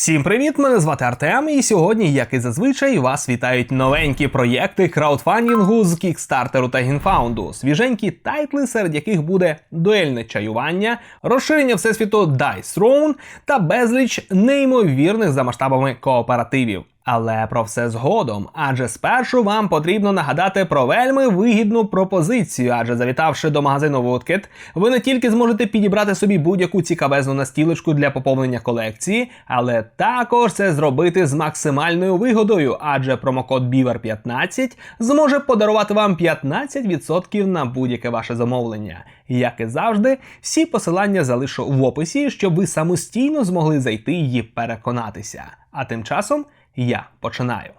Всім привіт! Мене звати Артем, і сьогодні, як і зазвичай, вас вітають новенькі проєкти краудфандингу з кікстартеру та гінфаунду, свіженькі тайтли, серед яких буде дуельне чаювання, розширення всесвіту Dice Throne та безліч неймовірних за масштабами кооперативів. Але про все згодом, адже спершу вам потрібно нагадати про вельми вигідну пропозицію, адже завітавши до магазину Woodkit, ви не тільки зможете підібрати собі будь-яку цікавезну настілочку для поповнення колекції, але також це зробити з максимальною вигодою, адже промокод BEAVER15 зможе подарувати вам 15% на будь-яке ваше замовлення. Як і завжди, всі посилання залишу в описі, щоб ви самостійно змогли зайти і переконатися. А тим часом я починаю.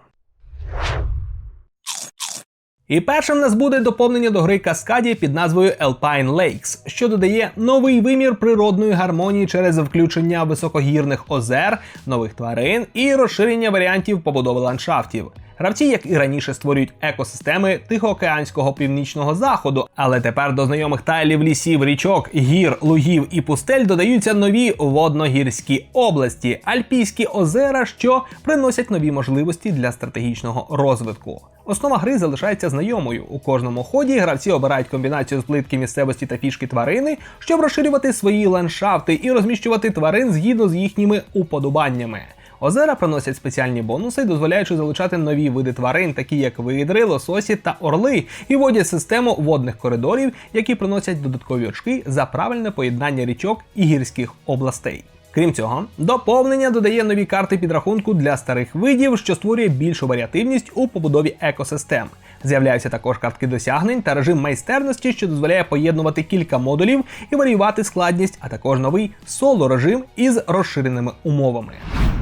І першим нас буде доповнення до гри Каскаді під назвою Alpine Lakes, що додає новий вимір природної гармонії через включення високогірних озер, нових тварин і розширення варіантів побудови ландшафтів. Гравці, як і раніше, створюють екосистеми Тихоокеанського північного заходу, але тепер до знайомих тайлів лісів, річок, гір, лугів і пустель додаються нові водногірські області, альпійські озера, що приносять нові можливості для стратегічного розвитку. Основа гри залишається знайомою. У кожному ході гравці обирають комбінацію з плитки місцевості та фішки тварини, щоб розширювати свої ландшафти і розміщувати тварин згідно з їхніми уподобаннями. Озера приносять спеціальні бонуси, дозволяючи залучати нові види тварин, такі як видри, лососі та орли, і вводять систему водних коридорів, які приносять додаткові очки за правильне поєднання річок і гірських областей. Крім цього, доповнення додає нові карти підрахунку для старих видів, що створює більшу варіативність у побудові екосистем. З'являються також картки досягнень та режим майстерності, що дозволяє поєднувати кілька модулів і варіювати складність, а також новий соло режим із розширеними умовами.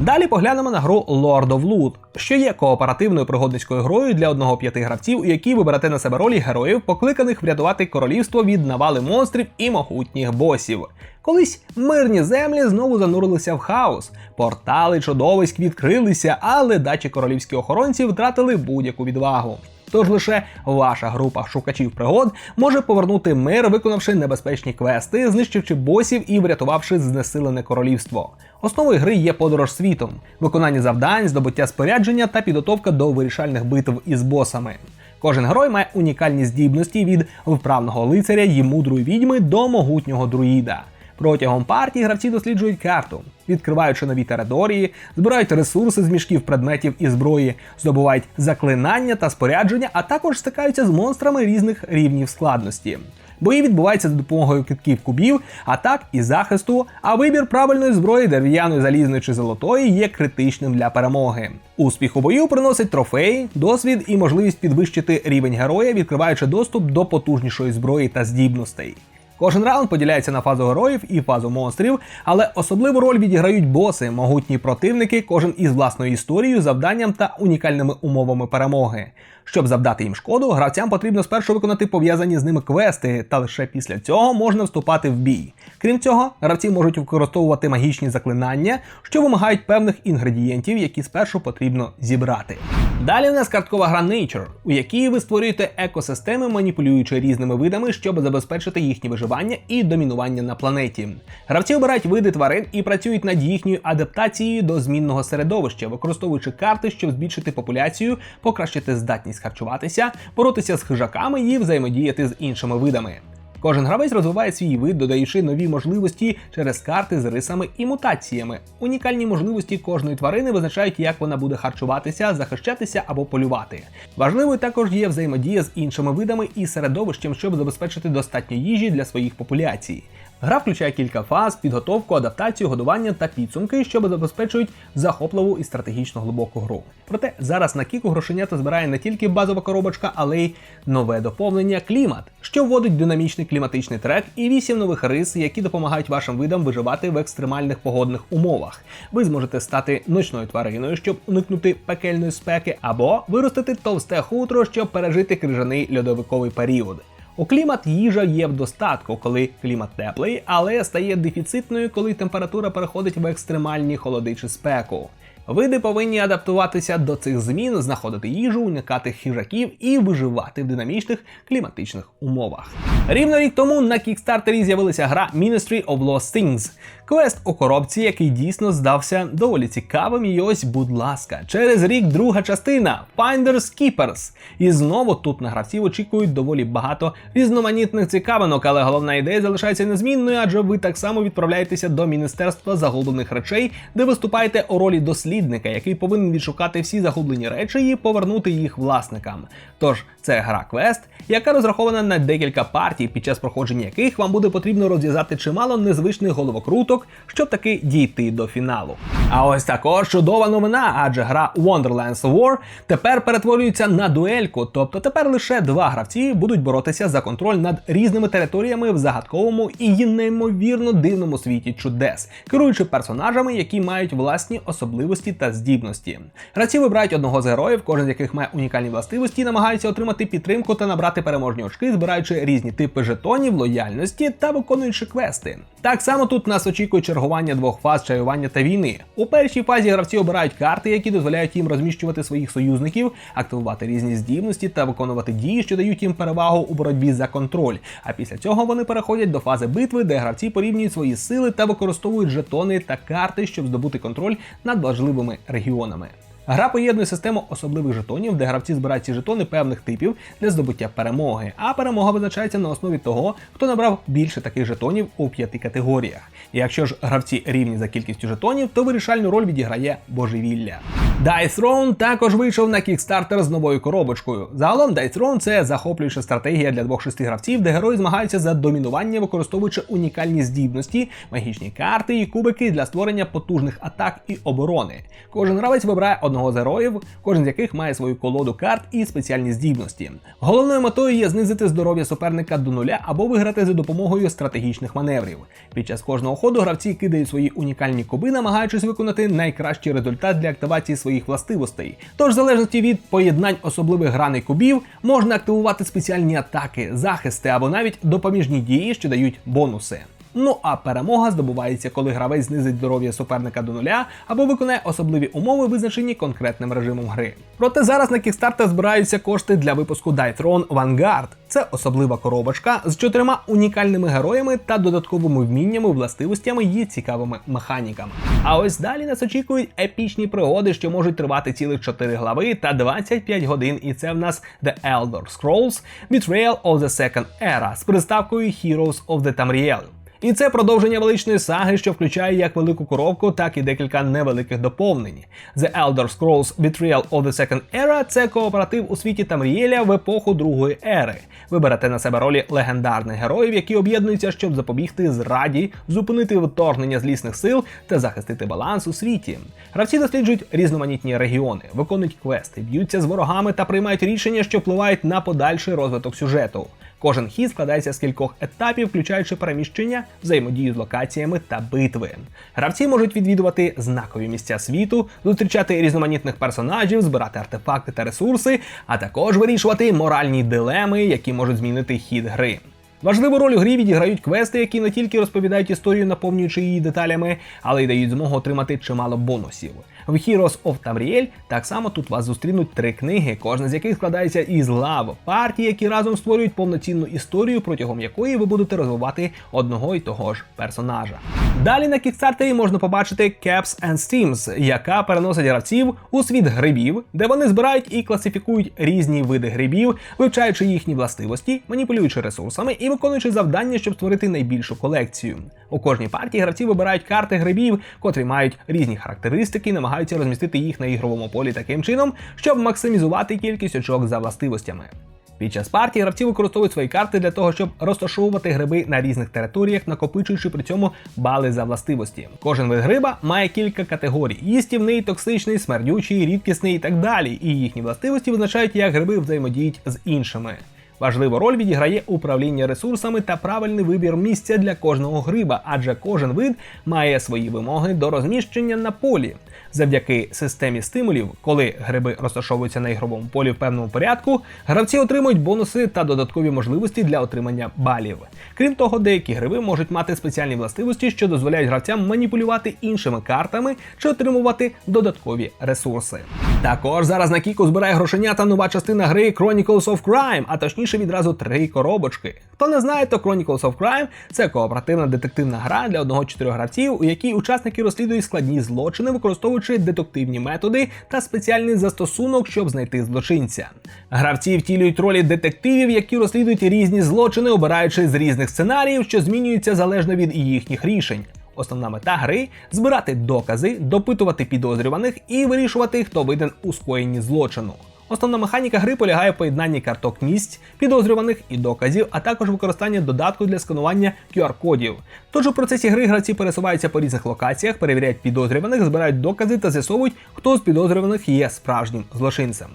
Далі поглянемо на гру Lord of Loot, що є кооперативною пригодницькою грою для одного п'яти гравців, у якій ви на себе ролі героїв, покликаних врятувати королівство від навали монстрів і могутніх босів. Колись мирні землі знову занурилися в хаос. Портали чудовиськ відкрилися, але дачі королівські охоронці втратили будь-яку відвагу. Тож лише ваша група шукачів пригод може повернути мир, виконавши небезпечні квести, знищивши босів і врятувавши знесилене королівство. Основою гри є подорож світом, виконання завдань, здобуття спорядження та підготовка до вирішальних битв із босами. Кожен герой має унікальні здібності від вправного лицаря і мудрої відьми до могутнього друїда. Протягом партії гравці досліджують карту, відкриваючи нові території, збирають ресурси з мішків предметів і зброї, здобувають заклинання та спорядження, а також стикаються з монстрами різних рівнів складності. Бої відбуваються за допомогою китків кубів, атак і захисту, а вибір правильної зброї дерев'яної, залізної чи золотої є критичним для перемоги. Успіх у бою приносить трофеї, досвід і можливість підвищити рівень героя, відкриваючи доступ до потужнішої зброї та здібностей. Кожен раунд поділяється на фазу героїв і фазу монстрів, але особливу роль відіграють боси, могутні противники, кожен із власною історією, завданням та унікальними умовами перемоги. Щоб завдати їм шкоду, гравцям потрібно спершу виконати пов'язані з ними квести, та лише після цього можна вступати в бій. Крім цього, гравці можуть використовувати магічні заклинання, що вимагають певних інгредієнтів, які спершу потрібно зібрати. Далі у нас карткова гра Nature, у якій ви створюєте екосистеми, маніпулюючи різними видами, щоб забезпечити їхнє виживання і домінування на планеті. Гравці обирають види тварин і працюють над їхньою адаптацією до змінного середовища, використовуючи карти, щоб збільшити популяцію, покращити здатність харчуватися, боротися з хижаками і взаємодіяти з іншими видами. Кожен гравець розвиває свій вид, додаючи нові можливості через карти з рисами і мутаціями. Унікальні можливості кожної тварини визначають, як вона буде харчуватися, захищатися або полювати. Важливою також є взаємодія з іншими видами і середовищем, щоб забезпечити достатньо їжі для своїх популяцій. Гра включає кілька фаз, підготовку, адаптацію, годування та підсумки, що забезпечують захопливу і стратегічно глибоку гру. Проте зараз на кіку грошенята збирає не тільки базова коробочка, але й нове доповнення клімат, що вводить динамічний кліматичний трек і вісім нових рис, які допомагають вашим видам виживати в екстремальних погодних умовах. Ви зможете стати ночною твариною, щоб уникнути пекельної спеки, або виростити товсте хутро, щоб пережити крижаний льодовиковий період. У клімат їжа є в достатку, коли клімат теплий, але стає дефіцитною, коли температура переходить в екстремальні холоди чи спеку. Види повинні адаптуватися до цих змін, знаходити їжу, уникати хижаків і виживати в динамічних кліматичних умовах. Рівно рік тому на кікстартері з'явилася гра Ministry of Lost Things, Квест у коробці, який дійсно здався доволі цікавим, і ось, будь ласка, через рік друга частина Finders Keepers. І знову тут на гравців очікують доволі багато різноманітних цікавинок, але головна ідея залишається незмінною, адже ви так само відправляєтеся до міністерства загублених речей, де виступаєте у ролі дослідника, який повинен відшукати всі загублені речі і повернути їх власникам. Тож це гра квест, яка розрахована на декілька партій, під час проходження яких вам буде потрібно розв'язати чимало незвичних головокруток, щоб таки дійти до фіналу. А ось також чудова новина, адже гра Wonderlands War тепер перетворюється на дуельку, тобто тепер лише два гравці будуть боротися за контроль над різними територіями в загадковому і неймовірно дивному світі чудес, керуючи персонажами, які мають власні особливості та здібності. Гравці вибирають одного з героїв, кожен з яких має унікальні властивості, і намагаються отримати підтримку та набрати переможні очки, збираючи різні типи жетонів, лояльності та виконуючи квести. Так само тут нас очікує чергування двох фаз чаювання та війни. У першій фазі гравці обирають карти, які дозволяють їм розміщувати своїх союзників, активувати різні здібності та виконувати дії, що дають їм перевагу у боротьбі за контроль. А після цього вони переходять до фази битви, де гравці порівнюють свої сили та використовують жетони та карти, щоб здобути контроль над важливими регіонами. Гра поєднує систему особливих жетонів, де гравці збирають ці жетони певних типів для здобуття перемоги. А перемога визначається на основі того, хто набрав більше таких жетонів у п'яти категоріях. І якщо ж гравці рівні за кількістю жетонів, то вирішальну роль відіграє божевілля. Dice Throne також вийшов на Kickstarter з новою коробочкою. Загалом Dice Throne – це захоплююча стратегія для двох шести гравців, де герої змагаються за домінування, використовуючи унікальні здібності, магічні карти і кубики для створення потужних атак і оборони. Кожен гравець вибирає одного з героїв, кожен з яких має свою колоду карт і спеціальні здібності. Головною метою є знизити здоров'я суперника до нуля або виграти за допомогою стратегічних маневрів. Під час кожного ходу гравці кидають свої унікальні куби, намагаючись виконати найкращий результат для активації своїх властивостей. Тож, в залежності від поєднань особливих граней кубів, можна активувати спеціальні атаки, захисти або навіть допоміжні дії, що дають бонуси. Ну а перемога здобувається, коли гравець знизить здоров'я суперника до нуля або виконає особливі умови, визначені конкретним режимом гри. Проте зараз на Kickstarter збираються кошти для випуску Throne Vanguard. Це особлива коробочка з чотирма унікальними героями та додатковими вміннями, властивостями і цікавими механіками. А ось далі нас очікують епічні пригоди, що можуть тривати цілих 4 глави та 25 годин. І це в нас The Elder Scrolls Betrayal of the Second Era з приставкою Heroes of the Tamriel. І це продовження величної саги, що включає як велику коробку, так і декілька невеликих доповнень. The Elder Scrolls Betrayal of the Second Era це кооператив у світі Тамрієля в епоху другої ери. Ви берете на себе ролі легендарних героїв, які об'єднуються, щоб запобігти зраді, зупинити вторгнення злісних сил та захистити баланс у світі. Гравці досліджують різноманітні регіони, виконують квести, б'ються з ворогами та приймають рішення, що впливають на подальший розвиток сюжету. Кожен хід складається з кількох етапів, включаючи переміщення, взаємодію з локаціями та битви. Гравці можуть відвідувати знакові місця світу, зустрічати різноманітних персонажів, збирати артефакти та ресурси, а також вирішувати моральні дилеми, які можуть змінити хід гри. Важливу роль у грі відіграють квести, які не тільки розповідають історію, наповнюючи її деталями, але й дають змогу отримати чимало бонусів. В Heroes of Tamriel так само тут вас зустрінуть три книги, кожна з яких складається із лав партій, які разом створюють повноцінну історію, протягом якої ви будете розвивати одного і того ж персонажа. Далі на кікстартері можна побачити Caps and Steams, яка переносить гравців у світ грибів, де вони збирають і класифікують різні види грибів, вивчаючи їхні властивості, маніпулюючи ресурсами і виконуючи завдання, щоб створити найбільшу колекцію. У кожній партії гравці вибирають карти грибів, котрі мають різні характеристики, намагаються розмістити їх на ігровому полі таким чином, щоб максимізувати кількість очок за властивостями. Під час партії гравці використовують свої карти для того, щоб розташовувати гриби на різних територіях, накопичуючи при цьому бали за властивості. Кожен вид гриба має кілька категорій: їстівний, токсичний, смердючий, рідкісний і так далі. І їхні властивості визначають, як гриби взаємодіють з іншими. Важливу роль відіграє управління ресурсами та правильний вибір місця для кожного гриба, адже кожен вид має свої вимоги до розміщення на полі. Завдяки системі стимулів, коли гриби розташовуються на ігровому полі в певному порядку, гравці отримують бонуси та додаткові можливості для отримання балів. Крім того, деякі гриби можуть мати спеціальні властивості, що дозволяють гравцям маніпулювати іншими картами чи отримувати додаткові ресурси. Також зараз на Кіку збирає грошенята нова частина гри Chronicles of Crime, а точніше відразу три коробочки. Хто не знає, то Chronicles of Crime – це кооперативна детективна гра для одного чотирьох гравців, у якій учасники розслідують складні злочини, використовуючи детективні методи та спеціальний застосунок, щоб знайти злочинця. Гравці втілюють ролі детективів, які розслідують різні злочини, обираючи з різних сценаріїв, що змінюються залежно від їхніх рішень. Основна мета гри збирати докази, допитувати підозрюваних і вирішувати, хто винен у скоєнні злочину. Основна механіка гри полягає в поєднанні карток місць, підозрюваних і доказів, а також використання додатку для сканування QR-кодів. Тож у процесі гри гравці пересуваються по різних локаціях, перевіряють підозрюваних, збирають докази та з'ясовують, хто з підозрюваних є справжнім злочинцем.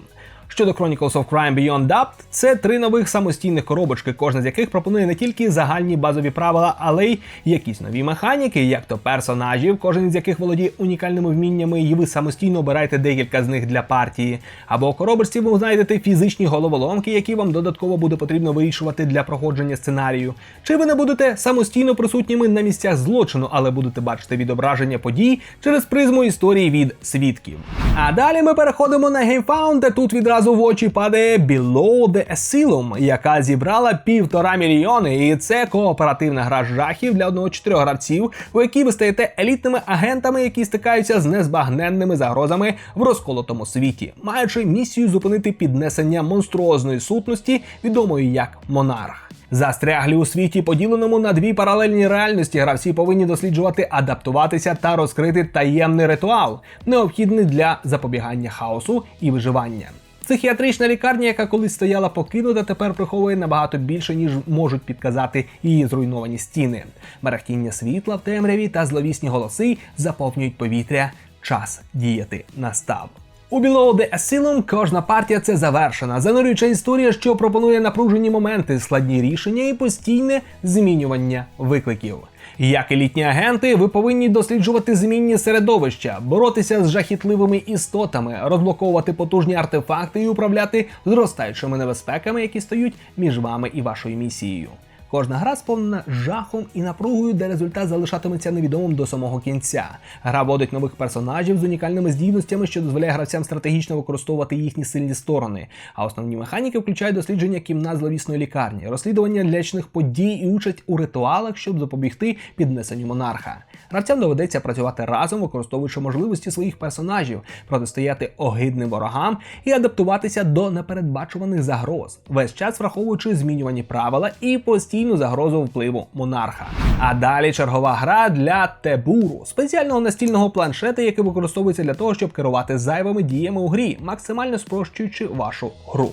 Щодо Chronicles of Crime Beyond Doubt, це три нових самостійних коробочки, кожна з яких пропонує не тільки загальні базові правила, але й якісь нові механіки, як то персонажів, кожен з яких володіє унікальними вміннями, і ви самостійно обираєте декілька з них для партії. Або у коробочці ви знайдете фізичні головоломки, які вам додатково буде потрібно вирішувати для проходження сценарію. Чи ви не будете самостійно присутніми на місцях злочину, але будете бачити відображення подій через призму історії від свідків. А далі ми переходимо на GameFound, де тут відразу в очі падає Below the Asylum, яка зібрала півтора мільйони, і це кооперативна гра жахів для одного чотирьох гравців, у якій ви стаєте елітними агентами, які стикаються з незбагненними загрозами в розколотому світі, маючи місію зупинити піднесення монструозної сутності, відомої як Монарх. Застряглі у світі, поділеному на дві паралельні реальності, гравці повинні досліджувати, адаптуватися та розкрити таємний ритуал, необхідний для запобігання хаосу і виживання. Психіатрична лікарня, яка колись стояла покинута, тепер приховує набагато більше, ніж можуть підказати її зруйновані стіни. Мерехтіння світла в темряві та зловісні голоси заповнюють повітря. Час діяти настав. У Below the Asylum кожна партія це завершена, занурююча історія, що пропонує напружені моменти, складні рішення і постійне змінювання викликів. Як елітні агенти, ви повинні досліджувати змінні середовища, боротися з жахітливими істотами, розблоковувати потужні артефакти і управляти зростаючими небезпеками, які стають між вами і вашою місією. Кожна гра сповнена жахом і напругою, де результат залишатиметься невідомим до самого кінця. Гра вводить нових персонажів з унікальними здібностями, що дозволяє гравцям стратегічно використовувати їхні сильні сторони. А основні механіки включають дослідження кімнат зловісної лікарні, розслідування лячних подій і участь у ритуалах, щоб запобігти піднесенню монарха. Гравцям доведеться працювати разом, використовуючи можливості своїх персонажів, протистояти огидним ворогам і адаптуватися до непередбачуваних загроз, весь час враховуючи змінювані правила і постійну загрозу впливу монарха. А далі чергова гра для Тебуру, спеціального настільного планшета, який використовується для того, щоб керувати зайвими діями у грі, максимально спрощуючи вашу гру.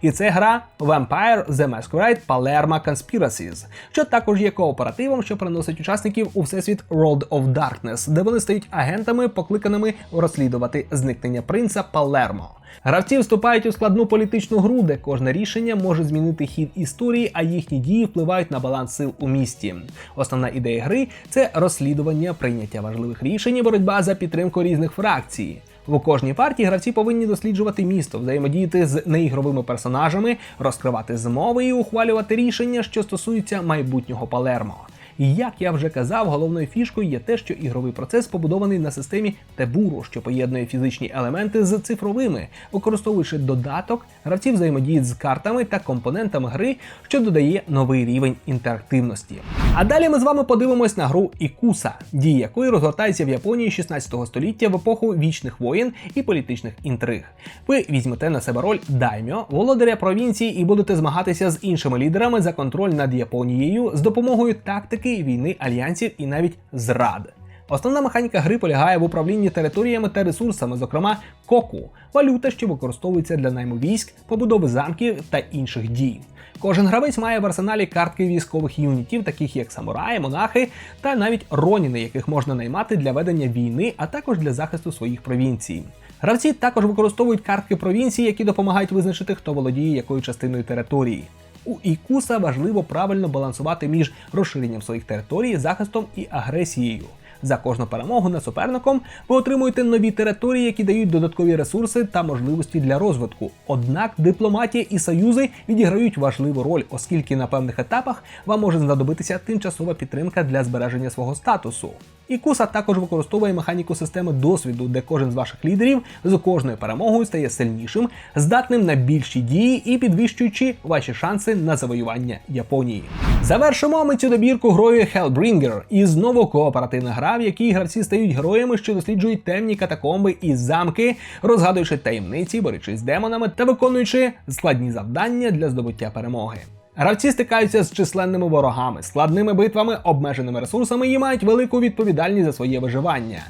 І це гра Vampire The Masquerade Palermo Conspiracies, що також є кооперативом, що приносить учасників у всесвіт World of Darkness, де вони стають агентами, покликаними розслідувати зникнення принца Палермо. Гравці вступають у складну політичну гру, де кожне рішення може змінити хід історії, а їхні дії впливають на баланс сил у місті. Основна ідея гри це розслідування, прийняття важливих рішень і боротьба за підтримку різних фракцій. В кожній партії гравці повинні досліджувати місто, взаємодіяти з неігровими персонажами, розкривати змови і ухвалювати рішення, що стосуються майбутнього Палермо. І як я вже казав, головною фішкою є те, що ігровий процес побудований на системі Тебуру, що поєднує фізичні елементи з цифровими, використовуючи додаток, гравці взаємодіють з картами та компонентами гри, що додає новий рівень інтерактивності. А далі ми з вами подивимось на гру Ікуса, дії якої розгортається в Японії 16 століття в епоху вічних воєн і політичних інтриг. Ви візьмете на себе роль даймьо, володаря провінції, і будете змагатися з іншими лідерами за контроль над Японією з допомогою тактики війни альянсів і навіть зрад. Основна механіка гри полягає в управлінні територіями та ресурсами, зокрема коку, валюта, що використовується для найму військ, побудови замків та інших дій. Кожен гравець має в арсеналі картки військових юнітів, таких як самураї, монахи та навіть роніни, яких можна наймати для ведення війни, а також для захисту своїх провінцій. Гравці також використовують картки провінції, які допомагають визначити, хто володіє якою частиною території. У Ікуса важливо правильно балансувати між розширенням своїх територій, захистом і агресією. За кожну перемогу над суперником ви отримуєте нові території, які дають додаткові ресурси та можливості для розвитку. Однак дипломатія і союзи відіграють важливу роль, оскільки на певних етапах вам може знадобитися тимчасова підтримка для збереження свого статусу. Ікуса також використовує механіку системи досвіду, де кожен з ваших лідерів з кожною перемогою стає сильнішим, здатним на більші дії і підвищуючи ваші шанси на завоювання Японії. Завершимо ми цю добірку грою Hellbringer і знову кооперативна гра, в якій гравці стають героями, що досліджують темні катакомби і замки, розгадуючи таємниці, борючись з демонами та виконуючи складні завдання для здобуття перемоги. Гравці стикаються з численними ворогами, складними битвами, обмеженими ресурсами і мають велику відповідальність за своє виживання.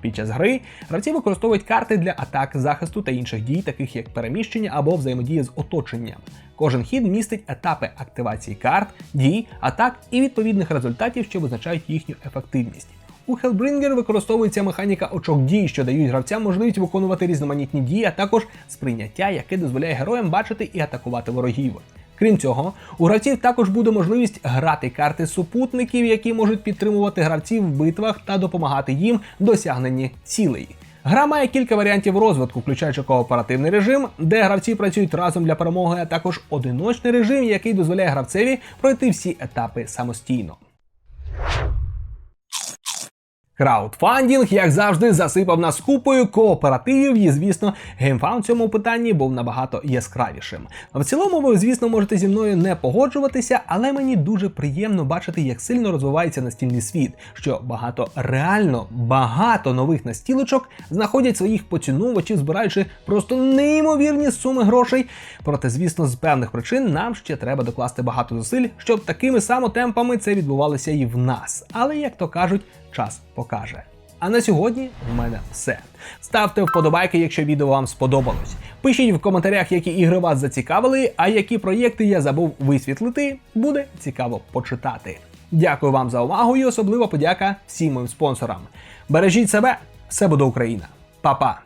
Під час гри гравці використовують карти для атак, захисту та інших дій, таких як переміщення або взаємодія з оточенням. Кожен хід містить етапи активації карт, дій, атак і відповідних результатів, що визначають їхню ефективність. У Hellbringer використовується механіка очок дій, що дають гравцям можливість виконувати різноманітні дії, а також сприйняття, яке дозволяє героям бачити і атакувати ворогів. Крім цього, у гравців також буде можливість грати карти супутників, які можуть підтримувати гравців в битвах та допомагати їм досягненні цілей. Гра має кілька варіантів розвитку, включаючи кооперативний режим, де гравці працюють разом для перемоги, а також одиночний режим, який дозволяє гравцеві пройти всі етапи самостійно. Краудфандінг, як завжди, засипав нас купою кооперативів, і звісно, геймфан в цьому питанні був набагато яскравішим. В цілому, ви, звісно, можете зі мною не погоджуватися, але мені дуже приємно бачити, як сильно розвивається настільний світ, що багато реально багато нових настілочок знаходять своїх поціновувачів, збираючи просто неймовірні суми грошей. Проте, звісно, з певних причин нам ще треба докласти багато зусиль, щоб такими самотемпами це відбувалося і в нас. Але як то кажуть, час покаже. А на сьогодні в мене все. Ставте вподобайки, якщо відео вам сподобалось. Пишіть в коментарях, які ігри вас зацікавили, а які проєкти я забув висвітлити, буде цікаво почитати. Дякую вам за увагу і особливо подяка всім моїм спонсорам. Бережіть себе, все буде Україна. Па-па!